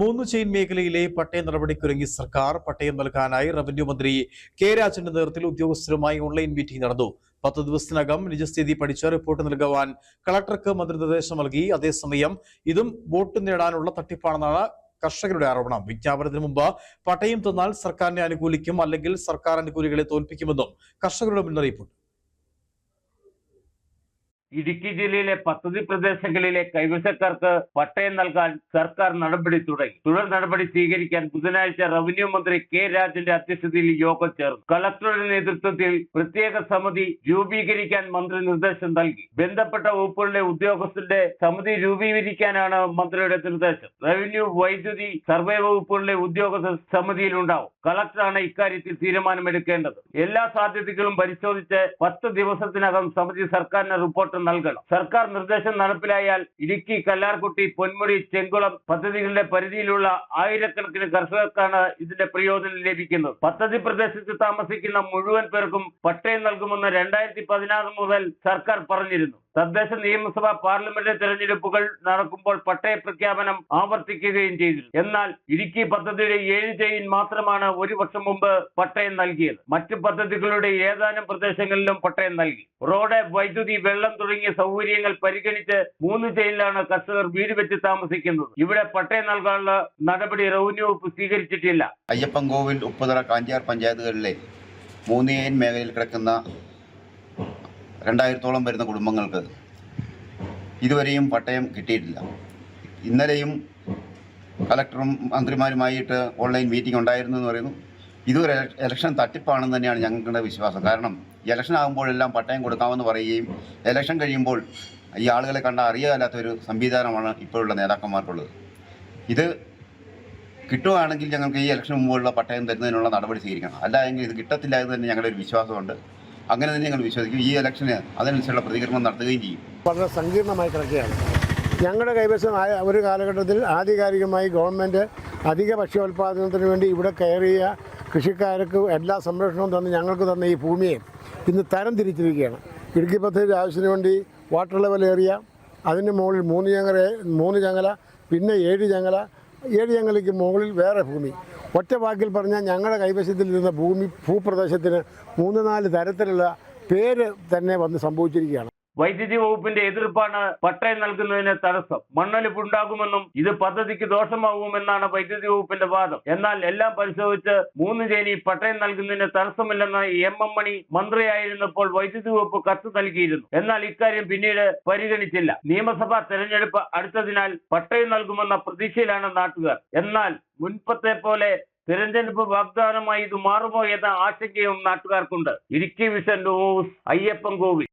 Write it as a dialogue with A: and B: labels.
A: മൂന്ന് ചെയിൻ മേഖലയിലെ പട്ടയ നടപടിക്കൊരുങ്ങി സർക്കാർ പട്ടയം നൽകാനായി റവന്യൂ മന്ത്രി കെ രാജന്റെ നേതൃത്വത്തിൽ ഉദ്യോഗസ്ഥരുമായി ഓൺലൈൻ മീറ്റിംഗ് നടന്നു. പത്ത് ദിവസത്തിനകം നിജസ്ഥിതി പഠിച്ച റിപ്പോർട്ട് നൽകുവാൻ കളക്ടർക്ക് മന്ത്രി നിർദ്ദേശം നൽകി. അതേസമയം ഇതും വോട്ട് നേടാനുള്ള തട്ടിപ്പാണെന്നാണ് കർഷകരുടെ ആരോപണം. വിജ്ഞാപനത്തിന് മുമ്പ് പട്ടയം തന്നാൽ സർക്കാരിനെ അനുകൂലിക്കും അല്ലെങ്കിൽ സർക്കാർ അനുകൂലികളെ തോൽപ്പിക്കുമെന്നും കർഷകരുടെ മുന്നറിയിപ്പുണ്ട്.
B: ഇടുക്കി ജില്ലയിലെ പദ്ധതി പ്രദേശങ്ങളിലെ കൈവശക്കാർക്ക് പട്ടയം നൽകാൻ സർക്കാർ നടപടി തുടങ്ങി. തുടർ നടപടി സ്വീകരിക്കാൻ ബുധനാഴ്ച റവന്യൂ മന്ത്രി കെ രാജന്റെ അധ്യക്ഷതയിൽ യോഗം ചേർന്നു. കളക്ടറുടെ നേതൃത്വത്തിൽ പ്രത്യേക സമിതി രൂപീകരിക്കാൻ മന്ത്രി നിർദ്ദേശം നൽകി. ബന്ധപ്പെട്ട വകുപ്പുകളിലെ ഉദ്യോഗസ്ഥരുടെ സമിതി രൂപീകരിക്കാനാണ് മന്ത്രിയുടെ നിർദ്ദേശം. റവന്യൂ വൈദ്യുതി സർവേ വകുപ്പുകളിലെ ഉദ്യോഗസ്ഥർ സമിതിയിലുണ്ടാവും കളക്ടറാണ് ഇക്കാര്യത്തിൽ തീരുമാനമെടുക്കേണ്ടത്. എല്ലാ സാധ്യതകളും പരിശോധിച്ച് പത്ത് ദിവസത്തിനകം സമിതി സർക്കാരിന് റിപ്പോർട്ട് നൽകണം. സർക്കാർ നിർദ്ദേശം നടപ്പിലായാൽ ഇടുക്കി കല്ലാർകുട്ടി പൊന്മുടി ചെങ്കുളം പദ്ധതികളുടെ പരിധിയിലുള്ള ആയിരക്കണക്കിന് കർഷകർക്കാണ് ഇതിന്റെ പ്രയോജനം ലഭിക്കുന്നത്. പദ്ധതി പ്രദേശത്ത് താമസിക്കുന്ന മുഴുവൻ പേർക്കും പട്ടയം നൽകുമെന്ന് രണ്ടായിരത്തി പതിനാറ് മുതൽ സർക്കാർ പറഞ്ഞിരുന്നു. തദ്ദേശ നിയമസഭാ പാർലമെന്റ് തെരഞ്ഞെടുപ്പുകൾ നടക്കുമ്പോൾ പട്ടയ പ്രഖ്യാപനം ആവർത്തിക്കുകയും ചെയ്തിരുന്നു എന്നാൽ ഇടുക്കി പദ്ധതിയുടെ ഏഴ് ചെയിൻ മാത്രമാണ് ഒരു വർഷം മുമ്പ് പട്ടയം നൽകിയത്. മറ്റ് പദ്ധതികളുടെ ഏതാനും പ്രദേശങ്ങളിലും പട്ടയം നൽകി. റോഡ് വൈദ്യുതി വെള്ളം തുടങ്ങിയ സൗകര്യങ്ങൾ പരിഗണിച്ച് മൂന്ന് ചെയിനിലാണ് കർഷകർ വീട് വെച്ച് താമസിക്കുന്നത്. ഇവിടെ പട്ടയം നൽകാനുള്ള നടപടി റവന്യൂ വകുപ്പ് സ്വീകരിച്ചിട്ടില്ല.
C: അയ്യപ്പൻകോവിൽ ഉപ്പുതറ കാഞ്ചാർ പഞ്ചായത്തുകളിലെ മൂന്നേൻ മേഖലയിൽ കിടക്കുന്ന രണ്ടായിരത്തോളം വരുന്ന കുടുംബങ്ങൾക്ക് ഇതുവരെയും പട്ടയം കിട്ടിയിട്ടില്ല. ഇന്നലെയും കലക്ടറും മന്ത്രിമാരുമായിട്ട് ഓൺലൈൻ മീറ്റിംഗ് ഉണ്ടായിരുന്നു എന്ന് പറയുന്നു. ഇതൊരു ഇലക്ഷൻ തട്ടിപ്പാണെന്ന് തന്നെയാണ് ഞങ്ങളുടെ വിശ്വാസം. കാരണം ഇലക്ഷൻ ആകുമ്പോഴെല്ലാം പട്ടയം കൊടുക്കാമെന്ന് പറയുകയും ഇലക്ഷൻ കഴിയുമ്പോൾ ഈ ആളുകളെ കണ്ട അറിയാത്ത ഒരു സംവിധാനമാണ് ഇപ്പോഴുള്ള നേതാക്കന്മാർക്കുള്ളത്. ഇത് കിട്ടുകയാണെങ്കിൽ ഞങ്ങൾക്ക് ഈ ഇലക്ഷൻ മുമ്പുള്ള പട്ടയം തരുന്നതിനുള്ള നടപടി സ്വീകരിക്കണം. അല്ല എങ്കിൽ ഇത് കിട്ടത്തില്ല എന്ന് തന്നെ ഞങ്ങളുടെ ഒരു വിശ്വാസമുണ്ട്. അങ്ങനെ തന്നെ ഞങ്ങൾ വിശ്വസിക്കും. ഈ ഇലക്ഷന് അതിനനുസരിച്ചുള്ള പ്രതികരണം നടത്തുകയും ചെയ്യും.
D: വളരെ സങ്കീർണമായി കിടക്കുകയാണ്. ഞങ്ങളുടെ കൈവശം ഒരു കാലഘട്ടത്തിൽ ആധികാരികമായി ഗവൺമെന്റ് അധിക ഭക്ഷ്യോൽപാദനത്തിന് വേണ്ടി ഇവിടെ കയറിയ കൃഷിക്കാർക്ക് എല്ലാ സംരക്ഷണവും തന്ന് ഞങ്ങൾക്ക് തന്ന ഈ ഭൂമിയെ ഇന്ന് തരം തിരിച്ചിരിക്കുകയാണ്. ഇടുക്കി പദ്ധതിയുടെ ആവശ്യത്തിന് വേണ്ടി വാട്ടർ ലെവൽ ഏറിയ അതിന് മുകളിൽ മൂന്ന് ചങ്ങല മൂന്ന് ചങ്ങല പിന്നെ ഏഴ് ചങ്ങല ഏഴ് ഞങ്ങൾക്ക് മുകളിൽ വേറെ ഭൂമി. ഒറ്റ വാക്കിൽ പറഞ്ഞാൽ ഞങ്ങളുടെ കൈവശത്തിലിരുന്ന ഭൂമി ഭൂപ്രദേശത്തിന് മൂന്ന് നാല് തരത്തിലുള്ള പേര് തന്നെ വന്ന് സംഭവിച്ചിരിക്കുകയാണ്.
B: വൈദ്യുതി വകുപ്പിന്റെ എതിർപ്പാണ് പട്ടയം നൽകുന്നതിന് തടസ്സം. മണ്ണൊലിപ്പ് ഉണ്ടാകുമെന്നും ഇത് പദ്ധതിക്ക് ദോഷമാകുമെന്നാണ് വൈദ്യുതി വകുപ്പിന്റെ വാദം. എന്നാൽ എല്ലാം പരിശോധിച്ച് മൂന്ന് ചേരി പട്ടയം നൽകുന്നതിന് തടസ്സമില്ലെന്ന് എം എം മണി മന്ത്രിയായിരുന്നപ്പോൾ വൈദ്യുതി വകുപ്പ് കത്ത് നൽകിയിരുന്നു. എന്നാൽ ഇക്കാര്യം പിന്നീട് പരിഗണിച്ചില്ല. നിയമസഭാ തെരഞ്ഞെടുപ്പ് അടുത്തതിനാൽ പട്ടയം നൽകുമെന്ന പ്രതീക്ഷയിലാണ് നാട്ടുകാർ. എന്നാൽ മുൻപത്തെ പോലെ തിരഞ്ഞെടുപ്പ് വാഗ്ദാനമായി ഇത് മാറുമോ എന്ന ആശങ്കയും നാട്ടുകാർക്കുണ്ട്. Idukki vision news Ayyappan Kovil.